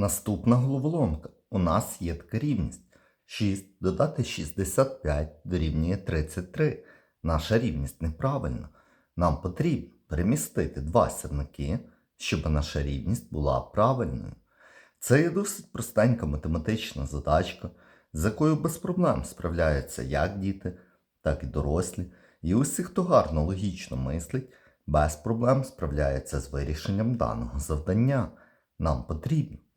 Наступна головоломка. У нас є така рівність. 6 додати 65 дорівнює 33. Наша рівність неправильна. Нам потрібно перемістити два сірники, щоб наша рівність була правильною. Це є досить простенька математична задачка, з якою без проблем справляються як діти, так і дорослі. І усі, хто гарно логічно мислить, без проблем справляється з вирішенням даного завдання. Нам потрібно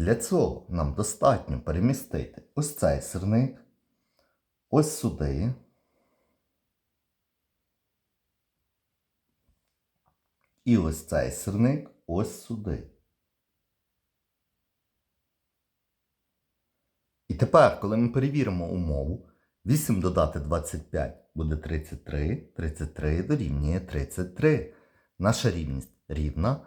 Для цього нам достатньо перемістити ось цей сирник, ось сюди. І ось цей сирник ось сюди. І тепер, коли ми перевіримо умову, 8 додати 25 буде 33, 33 дорівнює 33. Наша рівність рівна.